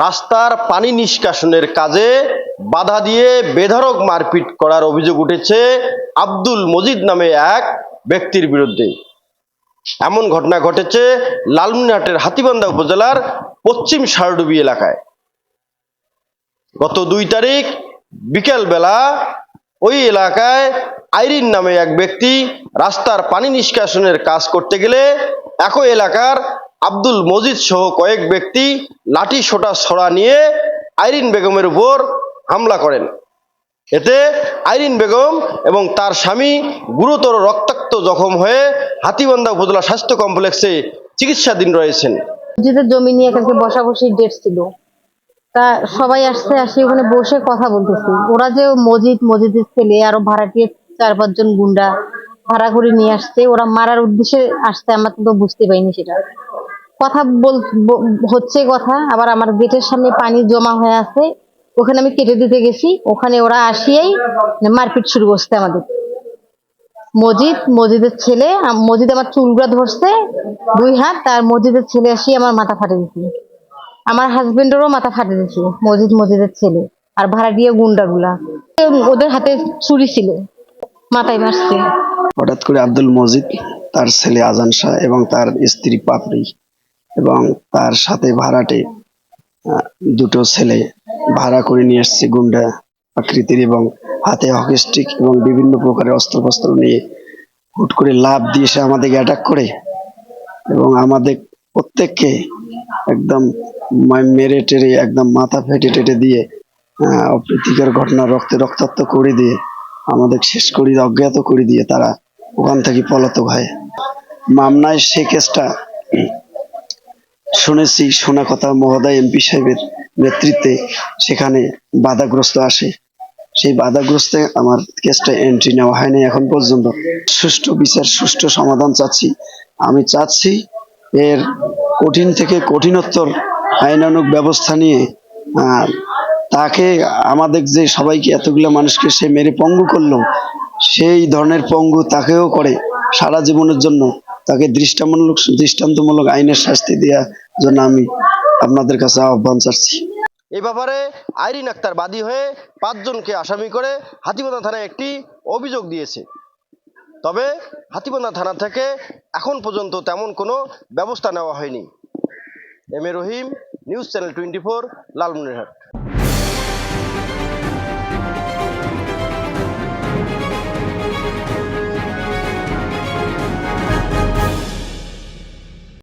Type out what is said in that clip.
রাস্তার পানি নিষ্কাশনের কাজে বাধা দিয়ে বেধড়ক মারপিট করার অভিযোগ উঠেছে আব্দুল মজিদ নামে এক ব্যক্তির বিরুদ্ধে। এমন ঘটনা ঘটেছে লালমনিরহাটের হাতিবান্ধা উপজেলার পশ্চিম সারডুবি এলাকায়। গত দুই তারিখ বিকেলবেলা ওই এলাকায় আইরিন নামে এক ব্যক্তি রাস্তার পানি নিষ্কাশনের কাজ করতে গেলে একই এলাকার আব্দুল মজিদ সহ কয়েক ব্যক্তি লাঠি সোটা ছড়া নিয়ে আইরিন বেগমের উপর হামলা করেন। এতে আইরিন বেগম এবং তার স্বামী গুরুতর রক্তাক্ত জখম হয়ে হাতিবান্ধা উপজেলা স্বাস্থ্য কমপ্লেক্সে চিকিৎসাধীন রয়েছেন। জমি নিয়ে কালকে বসাবসি ডেট ছিল। তা সবাই আসছে, আসে ওখানে বসে কথা বলতেছি। ওরা যে মসজিদ মসজিদের ছেলে, আরও ভাড়াটিয়ে চার পাঁচজন গুন্ডা ভাড়া করে নিয়ে আসছে, ওরা মারার উদ্দেশ্যে আসছে, আমরা তো বুঝতে পাইনি সেটা। কথা বল হচ্ছে কথা, আবার আমার গেটের সামনে পানি জমা হয়ে আছে, ওখানে আমি কেটে দিতে গেছি, ওখানে ওরা আসিয়াই মারপিট শুরু করছে আমাদের। মজিদ, মজিদের ছেলে মজিদ আমার চুলগুলা ধরছে, দুই হাত, আর মজিদের ছেলে আসি আমার মাথা ফাটে দিছে। আমার হাজবেন্ডেরও মাথা ফাটে দিছে, মজিদ, মজিদের ছেলে, আর ভাড়া দিয়ে গুন্ডাগুলা। ওদের হাতে ছুরি ছিল, মাথায় মারছে। হঠাৎ করে আব্দুল মজিদ, তার ছেলে আজান শাহ এবং তার স্ত্রী পাপড়ি এবং তার সাথে ভাড়াটে দুটো ছেলে ভাড়া করে নিয়ে এসছে গুন্ডা আকৃতির এবং হাতে হকি স্টিক এবং বিভিন্ন প্রকারের অস্ত্রশস্ত্র নিয়ে। হুট করে লাভ দিয়ে সে আমাদেরকে অ্যাটাক করে এবং আমাদের প্রত্যেককে একদম মেরে টেরে, একদম মাথা ফেটে টেটে দিয়ে অপ্রীতিকর ঘটনা রক্তে রক্তাক্ত করে দিয়ে, আমাদের শেষ করে অজ্ঞাত করে দিয়ে তারা ওখান থেকে পলাতক হয়। মামনায় সে কেসটা শুনেছি শোনা কথা মহোদয় এমপি সাহেবের নেতৃত্বে সেখানে বাধাগ্রস্ত আসে। সেই বাধাগ্রস্তে আমার কেসটা এন্ট্রি নেওয়া হয়নি এখন পর্যন্ত। সুষ্ঠু বিচার, সুষ্ঠু সমাধান চাচ্ছি। আমি চাচ্ছি এর কঠিন থেকে কঠিনোত্তর আইনানুক ব্যবস্থা নিয়ে তাকে আমাদের যে সবাইকে এতগুলো মানুষকে সে মেরে পঙ্গু করল, সেই ধরনের পঙ্গু তাকেও করে সারা জীবনের জন্য তাকে দৃষ্টামূলক দৃষ্টান্তমূলক আইনের শাস্তি দেওয়ার জন্য আমি আপনাদের কাছে আহ্বান চাচ্ছি এই ব্যাপারে আইরিন আক্তার বাদী হয়ে পাঁচজনকে আসামি করে হাতিবান্ধা থানায় একটি অভিযোগ দিয়েছে। তবে হাতিবান্ধা থানা থেকে এখন পর্যন্ত তেমন কোনো ব্যবস্থা নেওয়া হয়নি। M A Rahim, news channel twenty four, Lalmonirhat.